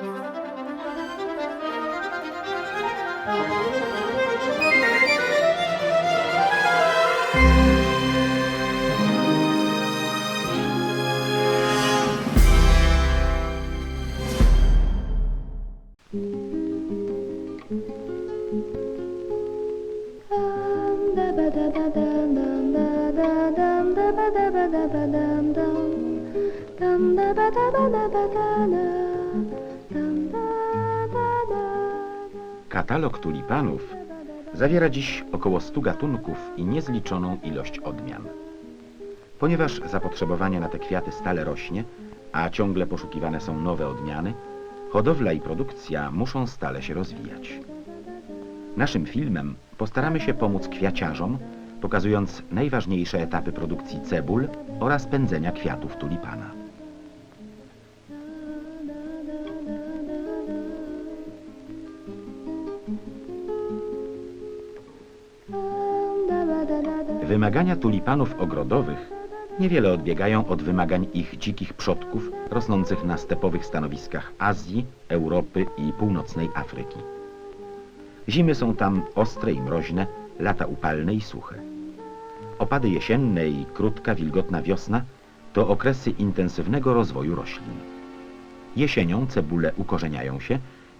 Mm-hmm. Katalog tulipanów zawiera dziś około 100 gatunków i niezliczoną ilość odmian. Ponieważ zapotrzebowanie na te kwiaty stale rośnie, a ciągle poszukiwane są nowe odmiany, hodowla i produkcja muszą stale się rozwijać. Naszym filmem postaramy się pomóc kwiaciarzom, pokazując najważniejsze etapy produkcji cebul oraz pędzenia kwiatów tulipana. Wymagania tulipanów ogrodowych niewiele odbiegają od wymagań ich dzikich przodków rosnących na stepowych stanowiskach Azji, Europy i północnej Afryki. Zimy są tam ostre i mroźne, lata upalne i suche. Opady jesienne i krótka, wilgotna wiosna to okresy intensywnego rozwoju roślin. Jesienią cebule ukorzeniają się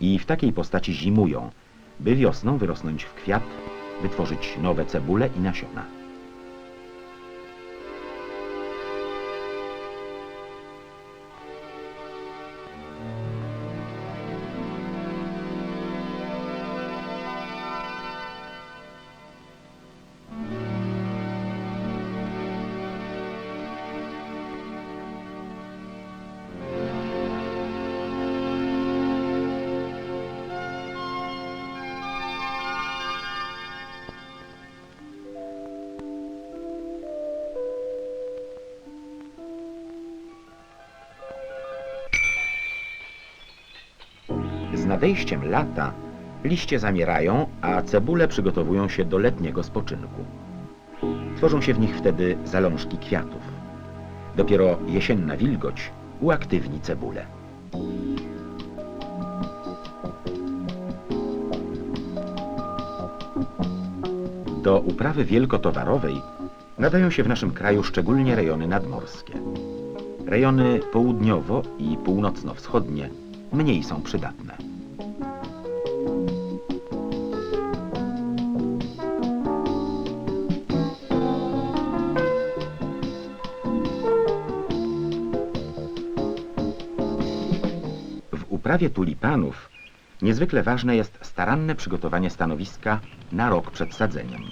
i w takiej postaci zimują, by wiosną wyrosnąć w kwiat, wytworzyć nowe cebule i nasiona. Nadejściem lata liście zamierają, a cebule przygotowują się do letniego spoczynku. Tworzą się w nich wtedy zalążki kwiatów. Dopiero jesienna wilgoć uaktywni cebulę. Do uprawy wielkotowarowej nadają się w naszym kraju szczególnie rejony nadmorskie. Rejony południowo i północno-wschodnie mniej są przydatne. W uprawie tulipanów niezwykle ważne jest staranne przygotowanie stanowiska na rok przed sadzeniem.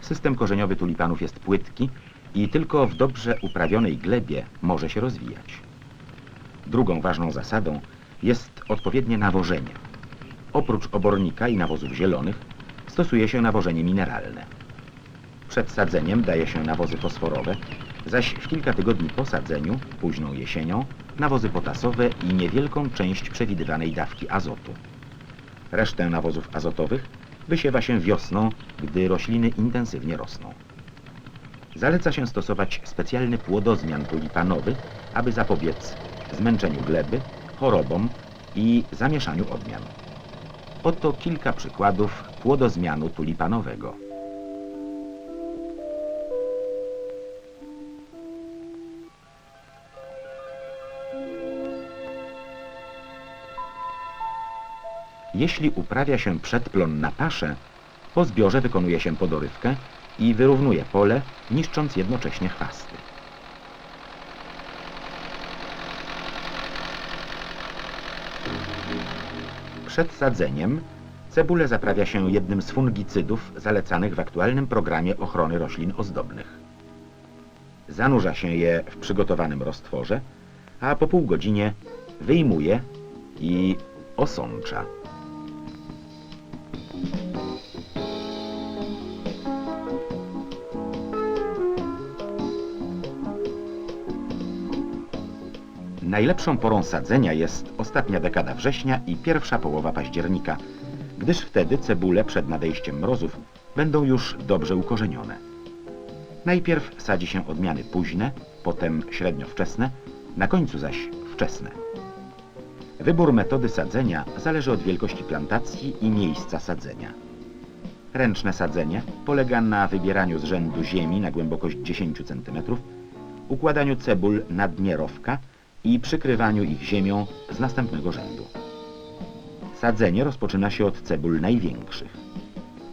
System korzeniowy tulipanów jest płytki i tylko w dobrze uprawionej glebie może się rozwijać. Drugą ważną zasadą jest odpowiednie nawożenie. Oprócz obornika i nawozów zielonych stosuje się nawożenie mineralne. Przed sadzeniem daje się nawozy fosforowe, zaś w kilka tygodni po sadzeniu, późną jesienią, nawozy potasowe i niewielką część przewidywanej dawki azotu. Resztę nawozów azotowych wysiewa się wiosną, gdy rośliny intensywnie rosną. Zaleca się stosować specjalny płodozmian tulipanowy, aby zapobiec zmęczeniu gleby, chorobom i zamieszaniu odmian. Oto kilka przykładów płodozmianu tulipanowego. Jeśli uprawia się przedplon na paszę, po zbiorze wykonuje się podorywkę i wyrównuje pole, niszcząc jednocześnie chwasty. Przed sadzeniem cebulę zaprawia się jednym z fungicydów zalecanych w aktualnym programie ochrony roślin ozdobnych. Zanurza się je w przygotowanym roztworze, a po pół godzinie wyjmuje i osącza. Najlepszą porą sadzenia jest ostatnia dekada września i pierwsza połowa października, gdyż wtedy cebule przed nadejściem mrozów będą już dobrze ukorzenione. Najpierw sadzi się odmiany późne, potem średnio wczesne, na końcu zaś wczesne. Wybór metody sadzenia zależy od wielkości plantacji i miejsca sadzenia. Ręczne sadzenie polega na wybieraniu z rzędu ziemi na głębokość 10 cm, układaniu cebul na dnie rowka i przykrywaniu ich ziemią z następnego rzędu. Sadzenie rozpoczyna się od cebul największych.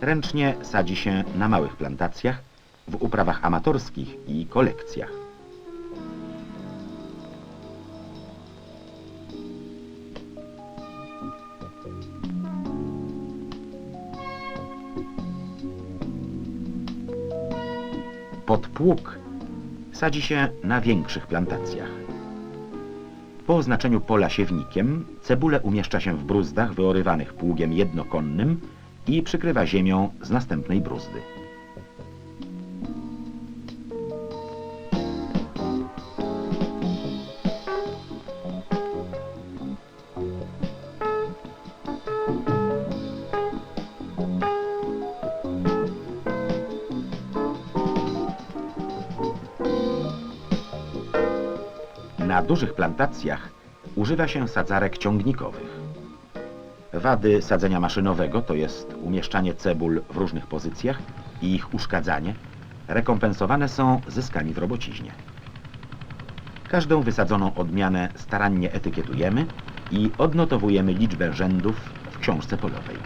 Ręcznie sadzi się na małych plantacjach, w uprawach amatorskich i kolekcjach. Pod pług sadzi się na większych plantacjach. Po oznaczeniu pola siewnikiem cebulę umieszcza się w bruzdach wyorywanych pługiem jednokonnym i przykrywa ziemią z następnej bruzdy. Na dużych plantacjach używa się sadzarek ciągnikowych. Wady sadzenia maszynowego, to jest umieszczanie cebul w różnych pozycjach i ich uszkadzanie, rekompensowane są zyskami w robociźnie. Każdą wysadzoną odmianę starannie etykietujemy i odnotowujemy liczbę rzędów w książce polowej.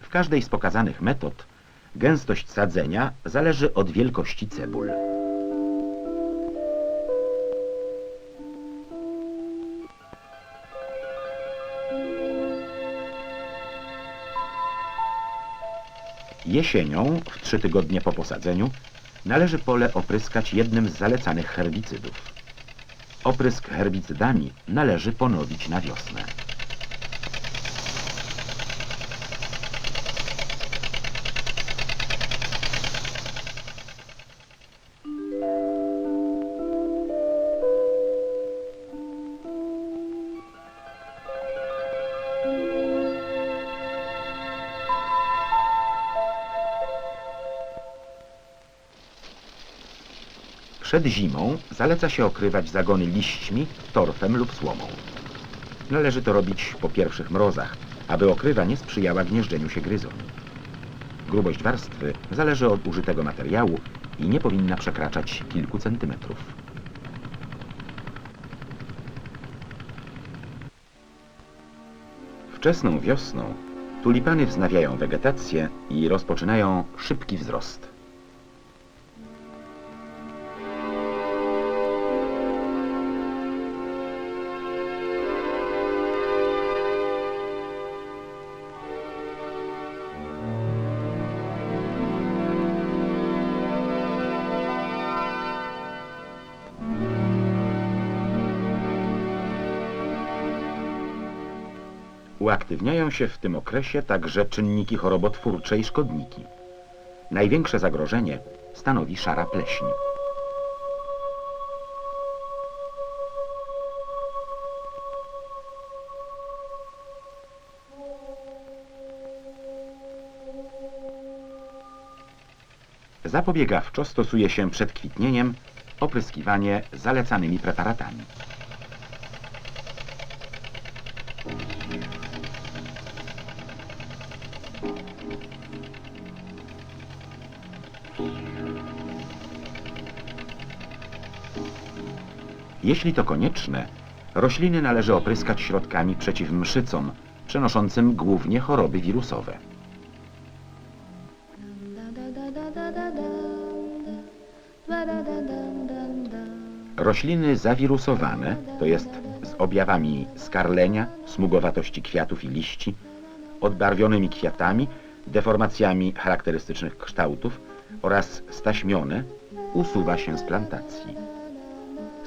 W każdej z pokazanych metod gęstość sadzenia zależy od wielkości cebul. Jesienią, w trzy tygodnie po posadzeniu, należy pole opryskać jednym z zalecanych herbicydów. Oprysk herbicydami należy ponowić na wiosnę. Przed zimą zaleca się okrywać zagony liśćmi, torfem lub słomą. Należy to robić po pierwszych mrozach, aby okrywa nie sprzyjała gnieżdżeniu się gryzoni. Grubość warstwy zależy od użytego materiału i nie powinna przekraczać kilku centymetrów. Wczesną wiosną tulipany wznawiają wegetację i rozpoczynają szybki wzrost. Uaktywniają się w tym okresie także czynniki chorobotwórcze i szkodniki. Największe zagrożenie stanowi szara pleśń. Zapobiegawczo stosuje się przed kwitnieniem opryskiwanie zalecanymi preparatami. Jeśli to konieczne, rośliny należy opryskać środkami przeciw mszycom, przenoszącym głównie choroby wirusowe. Rośliny zawirusowane, to jest z objawami skarlenia, smugowatości kwiatów i liści, odbarwionymi kwiatami, deformacjami charakterystycznych kształtów oraz staśmione, usuwa się z plantacji.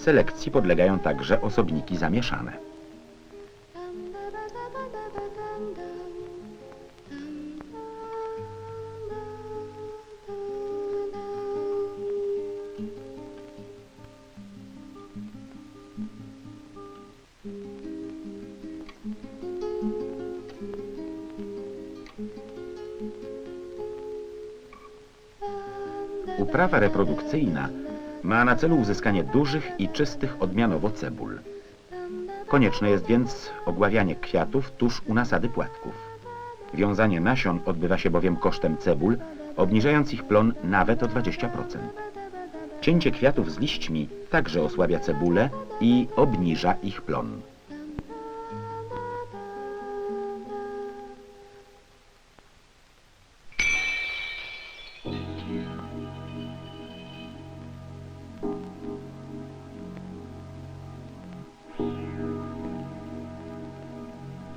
Selekcji podlegają także osobniki zamieszane. Uprawa reprodukcyjna ma na celu uzyskanie dużych i czystych odmianowo cebul. Konieczne jest więc ogławianie kwiatów tuż u nasady płatków. Wiązanie nasion odbywa się bowiem kosztem cebul, obniżając ich plon nawet o 20%. Cięcie kwiatów z liśćmi także osłabia cebulę i obniża ich plon.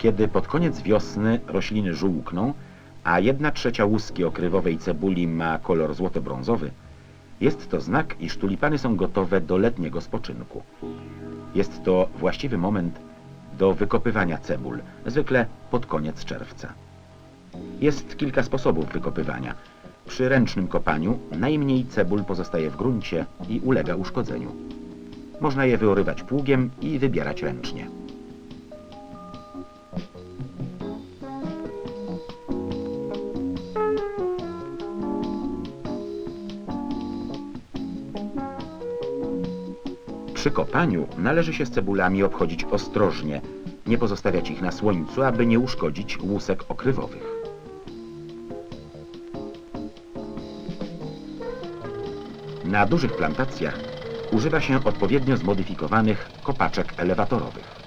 Kiedy pod koniec wiosny rośliny żółkną, a jedna trzecia łuski okrywowej cebuli ma kolor złoto-brązowy, jest to znak, iż tulipany są gotowe do letniego spoczynku. Jest to właściwy moment do wykopywania cebul, zwykle pod koniec czerwca. Jest kilka sposobów wykopywania. Przy ręcznym kopaniu najmniej cebul pozostaje w gruncie i ulega uszkodzeniu. Można je wyorywać pługiem i wybierać ręcznie. Przy kopaniu należy się z cebulami obchodzić ostrożnie, nie pozostawiać ich na słońcu, aby nie uszkodzić łusek okrywowych. Na dużych plantacjach używa się odpowiednio zmodyfikowanych kopaczek elewatorowych.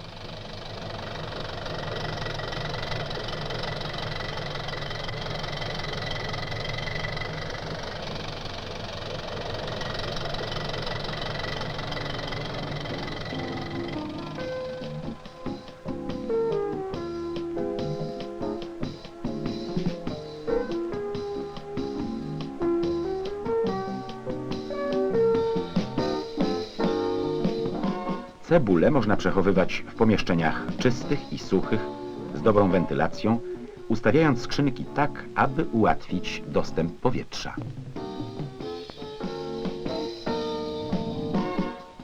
Cebulę można przechowywać w pomieszczeniach czystych i suchych, z dobrą wentylacją, ustawiając skrzynki tak, aby ułatwić dostęp powietrza.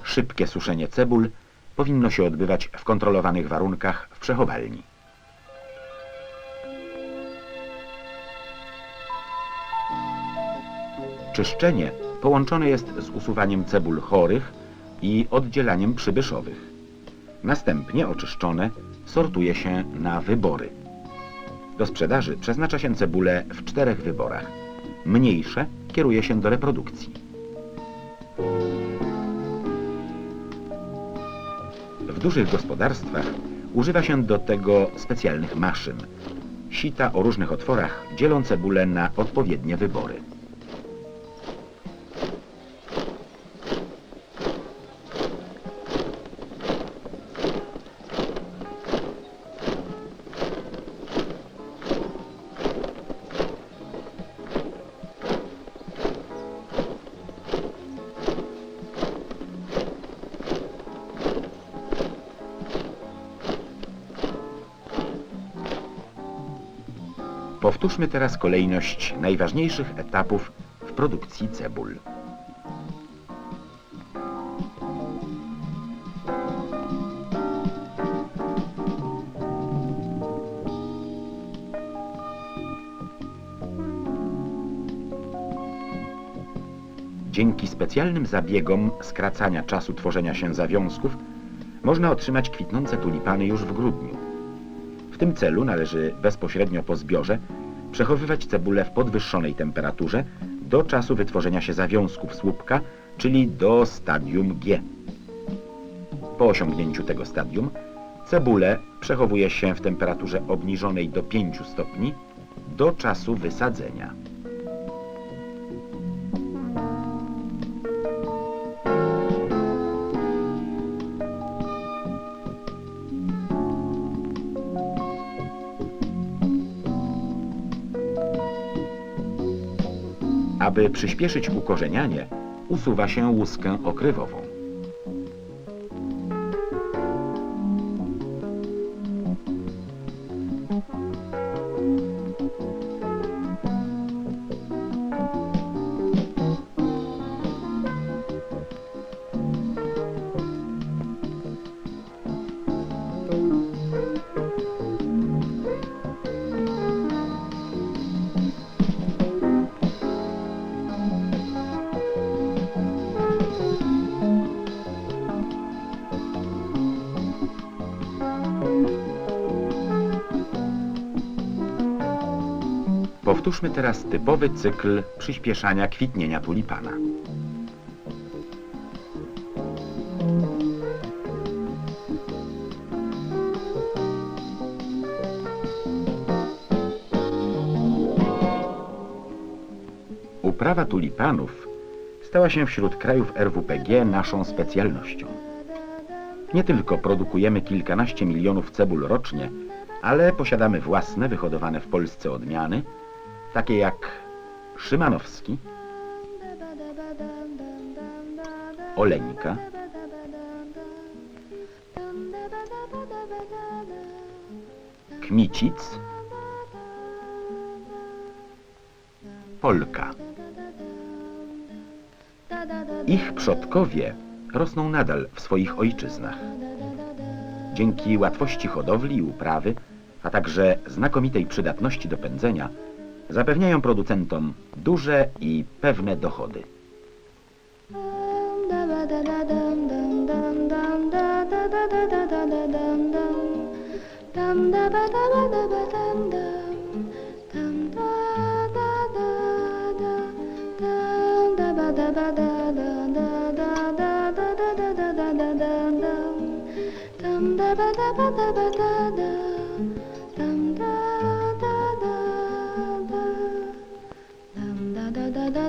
Szybkie suszenie cebul powinno się odbywać w kontrolowanych warunkach w przechowalni. Czyszczenie połączone jest z usuwaniem cebul chorych i oddzielaniem przybyszowych. Następnie oczyszczone sortuje się na wybory. Do sprzedaży przeznacza się cebulę w czterech wyborach. Mniejsze kieruje się do reprodukcji. W dużych gospodarstwach używa się do tego specjalnych maszyn. Sita o różnych otworach dzielą cebulę na odpowiednie wybory. Powtórzmy teraz kolejność najważniejszych etapów w produkcji cebul. Dzięki specjalnym zabiegom skracania czasu tworzenia się zawiązków można otrzymać kwitnące tulipany już w grudniu. W tym celu należy bezpośrednio po zbiorze przechowywać cebulę w podwyższonej temperaturze do czasu wytworzenia się zawiązków słupka, czyli do stadium G. Po osiągnięciu tego stadium cebulę przechowuje się w temperaturze obniżonej do 5 stopni do czasu wysadzenia. Aby przyspieszyć ukorzenianie, usuwa się łuskę okrywową. Powtórzmy teraz typowy cykl przyspieszania kwitnienia tulipana. Uprawa tulipanów stała się wśród krajów RWPG naszą specjalnością. Nie tylko produkujemy kilkanaście milionów cebul rocznie, ale posiadamy własne, wyhodowane w Polsce odmiany, takie jak Szymanowski, Oleńka, Kmicic, Polka. Ich przodkowie rosną nadal w swoich ojczyznach. Dzięki łatwości hodowli i uprawy, a także znakomitej przydatności do pędzenia, zapewniają producentom duże i pewne dochody.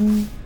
Mm-hmm.